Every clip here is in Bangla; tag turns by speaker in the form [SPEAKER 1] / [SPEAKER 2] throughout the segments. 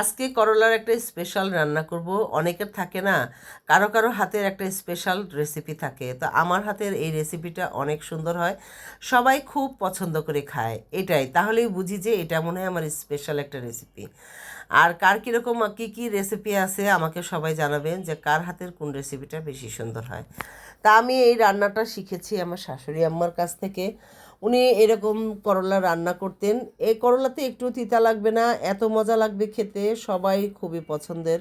[SPEAKER 1] আজকে করলার একটা স্পেশাল রান্না করব। অনেকের থাকে না, কারও কারও হাতের একটা স্পেশাল রেসিপি থাকে। তো আমার হাতের এই রেসিপিটা অনেক সুন্দর হয়। সবাই খুব পছন্দ করে খায়, এটাই। তাহলেই বুঝি যে এটা মনে হয় আমার স্পেশাল একটা রেসিপি আর কার কীরকম কী কী রেসিপি আছে, আমাকে সবাই জানাবেন যে কার হাতের কোন রেসিপিটা বেশি সুন্দর হয়। তা আমি এই রান্নাটা শিখেছি আমার শাশুড়ি আম্মার কাছ থেকে। উনি এরকম করলা রান্না করতেন। এই করলাতে একটু তিতা লাগবে না, এত মজা লাগবে খেতে, সবাই খুবই পছন্দের।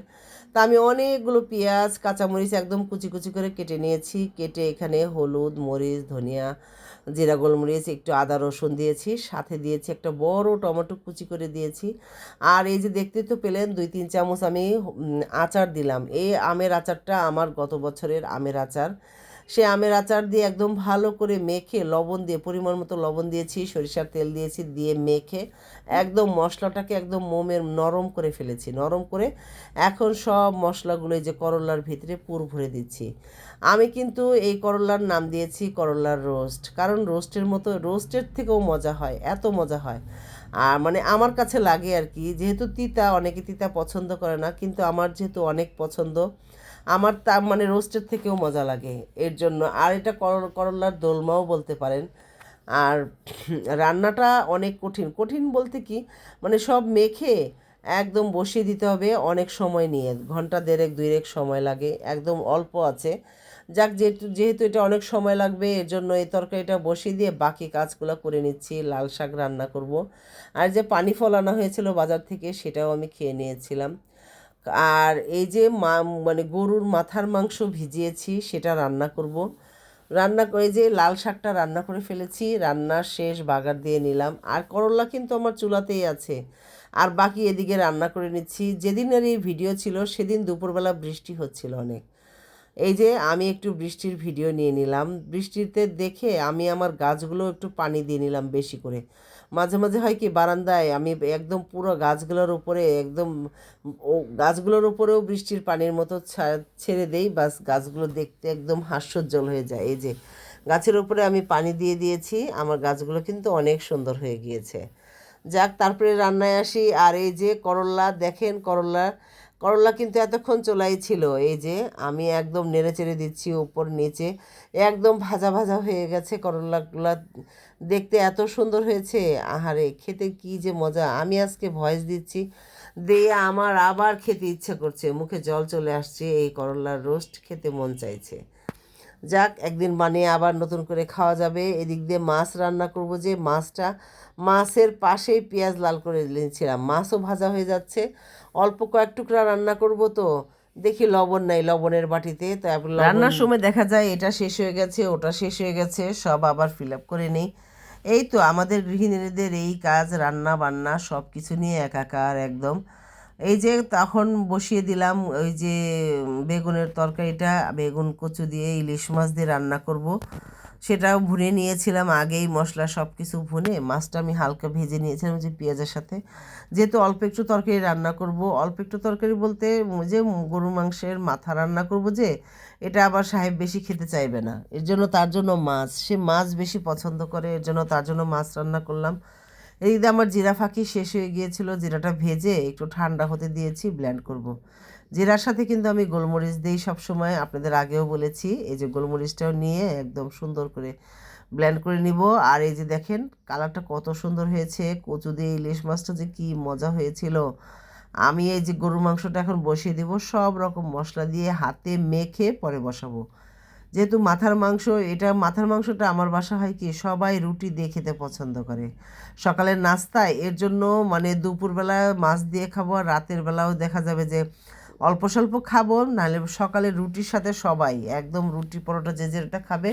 [SPEAKER 1] তা আমি অনেকগুলো পেঁয়াজ, কাঁচামরিচ একদম কুচি কুচি করে কেটে নিয়েছি। কেটে এখানে হলুদ, মরিচ, ধনিয়া, জিরা, গোলমরিচ, একটু আদা, রসুন দিয়েছি। সাথে দিয়েছি একটা বড় টমেটো কুচি করে দিয়েছি। আর এই যে দেখতে তো পেলেন, দুই, তিন চামচ আমি আচার দিলাম। এই আমের আচারটা আমার গত বছরের আমের আচার। সে আমের আচার দিয়ে একদম ভালো করে মেখে লবণ দিয়ে, পরিমাণ মতো লবণ দিয়েছি, সরিষার তেল দিয়েছি, দিয়ে মেখে একদম মশলাটাকে একদম মোমের নরম করে ফেলেছি। নরম করে এখন সব মশলাগুলো যে করলার ভিতরে পুর ভরে দিচ্ছি। আমি কিন্তু এই করলার নাম দিয়েছি করলার রোস্ট। কারণ রোস্টের মতো, রোস্টের থেকেও মজা হয়, এত মজা হয়। আর মানে আমার কাছে লাগে আর কি, যেহেতু তিতা, অনেকে তিতা পছন্দ করে না, কিন্তু আমার যেহেতু অনেক পছন্দ আমার তা মানে রোস্টের থেকেও মজা লাগে। এর জন্য আর এটা করল করলার দোলমাও বলতে পারেন। আর রান্নাটা অনেক কঠিন। কঠিন বলতে কি? মানে সব মেখে একদম বসিয়ে দিতে হবে, অনেক সময় নিয়ে। ঘণ্টা দেড়েক, দুইরেক সময় লাগে। একদম অল্প আছে। যাক, যেহেতু যেহেতু এটা অনেক সময় লাগবে, এর জন্য এই তরকারিটা বসিয়ে দিয়ে বাকি কাজগুলো করে নিচ্ছি। লাল শাক রান্না করব। আর যে পানি ফল আনা হয়েছিল বাজার থেকে, সেটাও আমি খেয়ে নিয়েছিলাম। আর এই যে মা মানে গরুর মাথার মাংস ভিজিয়েছি, সেটা রান্না করব। রান্না করে যে লাল শাকটা রান্না করে ফেলেছি, রান্নার শেষ বাগার দিয়ে নিলাম। আর করলা কিন্তু আমার চুলাতেই আছে। আর বাকি এদিকে রান্না করে নিচ্ছি। যেদিনের এই ভিডিও ছিল, সেদিন দুপুরবেলা বৃষ্টি হচ্ছিল অনেক। এই যে আমি একটু বৃষ্টির ভিডিও নিয়ে নিলাম। বৃষ্টিতে দেখে আমি আমার গাছগুলো একটু পানি দিয়ে নিলাম বেশি করে। মাঝে মাঝে হয় কি, বারান্দায় আমি একদম পুরো গাছগুলোর উপরে একদম, ও গাছগুলোর উপরেও বৃষ্টির পানির মতো ছেড়ে দেই, বাস গাছগুলো দেখতে একদম হাস্যজ্জ্বল হয়ে যায়। এই যে, গাছের উপরে আমি পানি দিয়ে দিয়েছি, আমার গাছগুলো কিন্তু অনেক সুন্দর হয়ে গিয়েছে। যাক, তারপরে রান্নায় আসি, আর এই যে করল্লা দেখেন করল্লা করলা কিন্তু এতক্ষণ চলাই ছিল। এই যে আমি একদম নেড়ে চেড়ে দিচ্ছি ওপর নিচে। একদম ভাজা ভাজা হয়ে গেছে করলাগুলা। দেখতে এত সুন্দর হয়েছে। আহারে, খেতে কি যে মজা। আমি আজকে ভয়েস দিচ্ছি দিয়ে আমার আবার খেতে ইচ্ছে করছে। মুখে জল চলে আসছে। এই করলার রোস্ট খেতে মন চাইছে। যাক, একদিন বানিয়ে আবার নতুন করে খাওয়া যাবে। এদিক দিয়ে মাছ রান্না করব যে মাছটা। মাছের পাশেই পেঁয়াজ লাল করে নিয়েছিলাম। মাছও ভাজা হয়ে যাচ্ছে। অল্প কয়েক টুকরা রান্না করব তো। দেখি লবণ নাই, লবণের বাটিতে। তারপর রান্নার সময় দেখা যায় এটা শেষ হয়ে গেছে, ওটা শেষ হয়ে গেছে, সব আবার ফিল আপ করে নিই। এই তো আমাদের গৃহিণীদের এই কাজ, রান্না বান্না সব কিছু নিয়ে একাকার একদম। এই যে তখন বসিয়ে দিলাম ওই যে বেগুনের তরকারিটা, বেগুন কচু দিয়ে ইলিশ মাছ দিয়ে রান্না করব। সেটাও ভুনে নিয়েছিলাম, আগেই মশলা সব কিছু ভুনে। মাছটা আমি হালকা ভেজে নিয়েছিলাম যে পেঁয়াজের সাথে। যেহেতু অল্প একটু তরকারি রান্না করব, অল্প একটু তরকারি বলতে যে গরু মাংসের মাথা রান্না করব যে, এটা আবার সাহেব বেশি খেতে চাইবে না। এর জন্য তার জন্য মাছ। সে মাছ বেশি পছন্দ করে, এর জন্য তার জন্য মাছ রান্না করলাম। এদিকে আমার জিরা ফাঁকি শেষ হয়ে গিয়েছিল, জিরাটা ভেজে একটু ঠান্ডা হতে দিয়েছি ব্ল্যান্ড করব। জিরার সাথে কিন্তু আমি গোলমরিচ দিই সবসময়, আপনাদের আগেও বলেছি, এই যে গোলমরিচটাও নিয়ে একদম সুন্দর করে ব্ল্যান্ড করে নিব। আর এই যে দেখেন, কালারটা কত সুন্দর হয়েছে, কচু দিয়ে ইলিশ মাছটা যে কি মজা হয়েছিল। আমি এই যে গরুর মাংসটা এখন বসিয়ে দেব, সব রকম মশলা দিয়ে হাতে মেখে পরে বসাবো। যেহেতু মাথার মাংস, এটা মাথার মাংসটা আমার বাসা হয় কি, সবাই রুটি দিয়ে খেতে পছন্দ করে। সকালের নাস্তায় এর জন্য মানে দুপুরবেলা মাছ দিয়ে খাব আর রাতের বেলাও দেখা যাবে যে অল্প স্বল্প খাব, নাহলে সকালে রুটির সাথে সবাই, একদম রুটি পরোটা যে যেটা খাবে,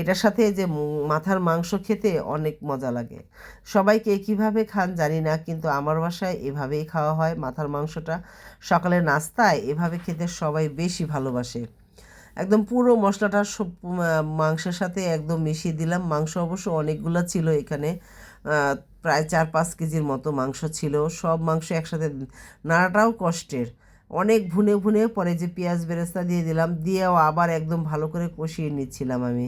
[SPEAKER 1] এটার সাথে যে মাথার মাংস খেতে অনেক মজা লাগে। সবাইকে কীভাবে খান জানি না, কিন্তু আমার বাসায় এভাবেই খাওয়া হয় মাথার মাংসটা। সকালে নাস্তায় এভাবে খেতে সবাই বেশি ভালোবাসে। একদম পুরো মশলাটা সব মাংসের সাথে একদম মিশিয়ে দিলাম। মাংস অবশ্য অনেকগুলো ছিল এখানে। প্রায় চার পাঁচ কেজির মতো মাংস ছিল। সব মাংস একসাথে নাড়াটাও কষ্টের। অনেক ভুনে ভুনে পরে যে পেঁয়াজ বেরেস্তা দিয়ে দিলাম, দিয়েও আবার একদম ভালো করে কষিয়ে নিচ্ছিলাম আমি।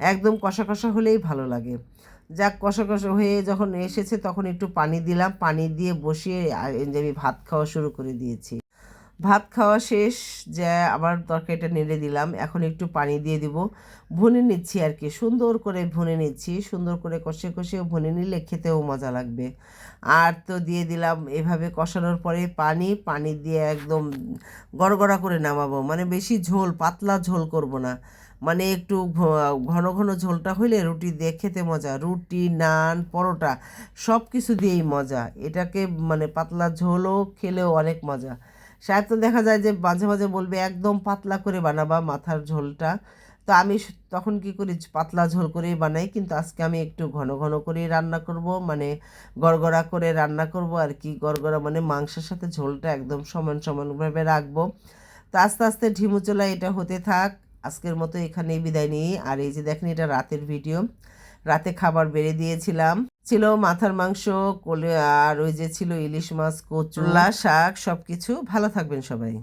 [SPEAKER 1] একদম কষা কষা হলেই ভালো লাগে। যাক, কষা কষা হয়ে যখন এসেছে তখন একটু পানি দিলাম। পানি দিয়ে বসিয়ে আমি ভাত খাওয়া শুরু করে দিয়েছি। ভাত খাওয়া শেষ, যে আবার তরকারিটা নেড়ে দিলাম। এখন একটু পানি দিয়ে দিব। ভুনে নিচ্ছি আর কি। সুন্দর করে ভুনে নিচ্ছি। সুন্দর করে কষে কষে ভুনে নিলে খেতেও মজা লাগবে। আর তো দিয়ে দিলাম এভাবে কষানোর পরে পানি। পানি দিয়ে একদম গড়গড়া করে নামাবো। মানে বেশি ঝোল, পাতলা ঝোল করব না। মানে একটু ঘন ঘন ঝোলটা হইলে রুটি দিয়ে খেতে মজা। রুটি, নান, পরোটা সব কিছু দিয়েই মজা। এটাকে মানে পাতলা ঝোলও খেলেও অনেক মজা। শায়দ তো দেখা যায় যে মাঝে মাঝে বলবে, একদম পাতলা করে বানাবা মাথার ঝোলটা। তো আমি তখন কি করি পাতলা ঝোল করেই বানাই, কিন্তু আজকে আমি একটু ঘন ঘন করেই রান্না করব মানে গড়গড়া করে রান্না করব আর কি, গড়গড়া মানে মাংসের সাথে ঝোলটা একদম সমান সমানভাবে রাখব। তো আস্তে আস্তে ঢিমুচলা এটা হতে থাক, আজকের মতো এখানেই বিদায় নিই। আর এই যে দেখেন, এটা রাতের ভিডিও। রাতে খাবার বেড়ে দিয়েছিলাম। ছিল মাথার মাংস কোলে আর ওই যে ছিল ইলিশ মাছ কচুলা শাক সব কিছু ভালো থাকবেন সবাই।